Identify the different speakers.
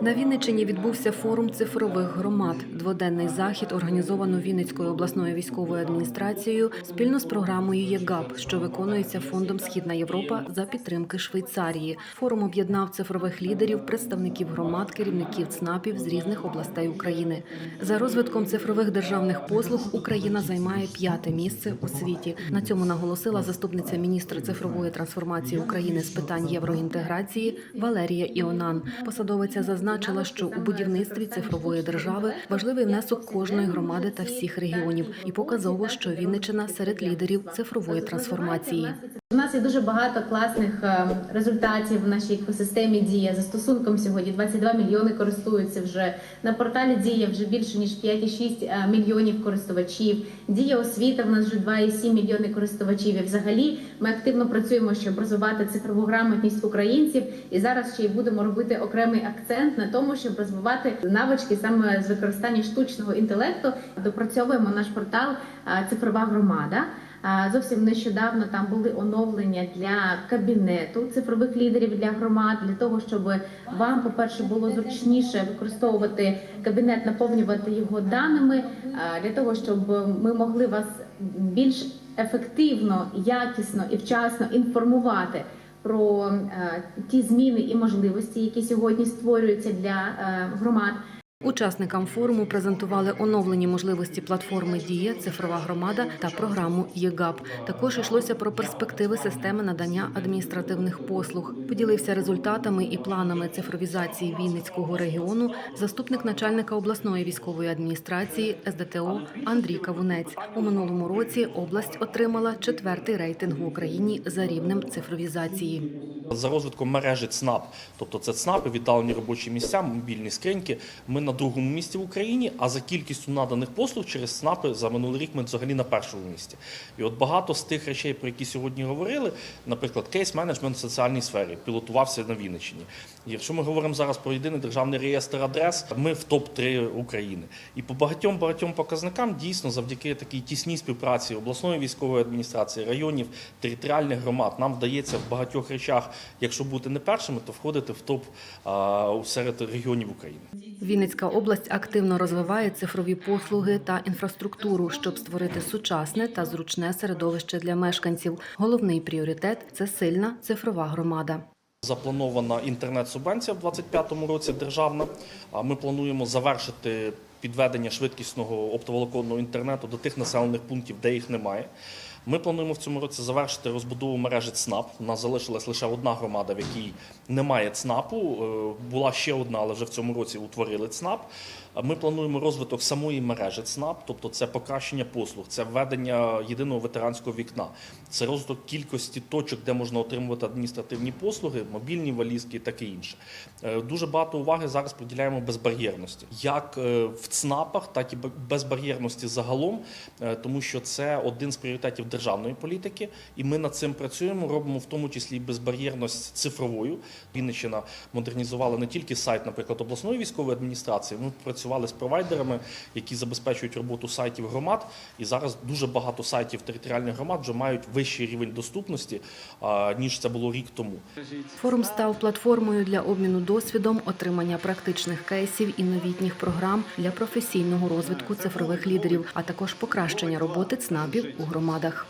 Speaker 1: На Вінниччині відбувся форум цифрових громад. Дводенний захід організовано Вінницькою обласною військовою адміністрацією спільно з програмою ЄГАП, що виконується фондом Східна Європа за підтримки Швейцарії. Форум об'єднав цифрових лідерів, представників громад, керівників ЦНАПів з різних областей України. За розвитком цифрових державних послуг Україна займає п'яте місце у світі. На цьому наголосила заступниця міністра цифрової трансформації України з питань євроінтеграції Валерія Іонан. Посадовиця зазначила, що у будівництві цифрової держави важливий внесок кожної громади та всіх регіонів, і показово, що Вінниччина серед лідерів цифрової трансформації.
Speaker 2: У нас є дуже багато класних е, результатів в нашій екосистемі Дія. Застосунком сьогодні 22 мільйони користуються вже на порталі Дія вже більше ніж 5,6 е, мільйонів користувачів. Дія освіта в нас вже 2,7 мільйони користувачів. І взагалі ми активно працюємо, щоб розвивати цифрову грамотність українців. І зараз ще й будемо робити окремий акцент на тому, щоб розвивати навички саме з використання штучного інтелекту. Допрацьовуємо наш портал е, Цифрова громада. Зовсім нещодавно там були оновлення для кабінету цифрових лідерів для громад, для того, щоб вам, по-перше, було зручніше використовувати кабінет, наповнювати його даними, для того, щоб ми могли вас більш ефективно, якісно і вчасно інформувати. Про ті зміни і можливості, які сьогодні створюються для громад.
Speaker 1: Учасникам форуму презентували оновлені можливості платформи Дія, цифрова громада та програму ЄГАП. Також йшлося про перспективи системи надання адміністративних послуг. Поділився результатами і планами цифровізації Вінницького регіону заступник начальника обласної військової адміністрації СДТО Андрій Кавунець. У минулому році область отримала четвертий рейтинг в Україні за рівнем цифровізації.
Speaker 3: За розвитком мережі ЦНАП, тобто це ЦНАПи, віддалені робочі місця, мобільні скриньки. Ми на другому місці в Україні, а за кількістю наданих послуг через ЦНАПи за минулий рік ми взагалі на першому місці. І от багато з тих речей, про які сьогодні говорили, наприклад, кейс-менеджмент в соціальній сфері пілотувався на Вінниччині. Якщо ми говоримо зараз про єдиний державний реєстр адрес, ми в топ-3 України. І по багатьом багатьом показникам дійсно завдяки такій тісній співпраці обласної військової адміністрації, районів, територіальних громад нам вдається в багатьох речах, якщо бути не першими, то входити в топ серед регіонів України.
Speaker 1: Вінницька область активно розвиває цифрові послуги та інфраструктуру, щоб створити сучасне та зручне середовище для мешканців. Головний пріоритет це сильна цифрова громада.
Speaker 3: Запланована інтернет-субвенція в 2025 році державна. Ми плануємо завершити підведення швидкісного оптоволоконного інтернету до тих населених пунктів, де їх немає. Ми плануємо в цьому році завершити розбудову мережі ЦНАП. У нас залишилась лише одна громада, в якій немає ЦНАПу. Е, Була ще одна, але вже в цьому році утворили ЦНАП. Ми плануємо розвиток самої мережі ЦНАП, тобто це покращення послуг, це введення єдиного ветеранського вікна, це розвиток кількості точок, де можна отримувати адміністративні послуги, мобільні валізки і таке інше. Е, Дуже багато уваги зараз приділяємо безбар'єрності, як е, в ЦНАПах, так і безбар'єрності загалом, е, тому що це один з пріоритетів державної політики, і ми над цим працюємо. Робимо в тому числі і безбар'єрність цифровою. Вінниччина модернізувала не тільки сайт, наприклад, обласної військової адміністрації. Ми працювали з провайдерами, які забезпечують роботу сайтів громад. І зараз дуже багато сайтів територіальних громад вже мають вищий рівень доступності ніж це було рік тому.
Speaker 1: Форум став платформою для обміну досвідом, отримання практичних кейсів і новітніх програм для професійного розвитку цифрових лідерів, а також покращення роботи ЦНАПів у громадах.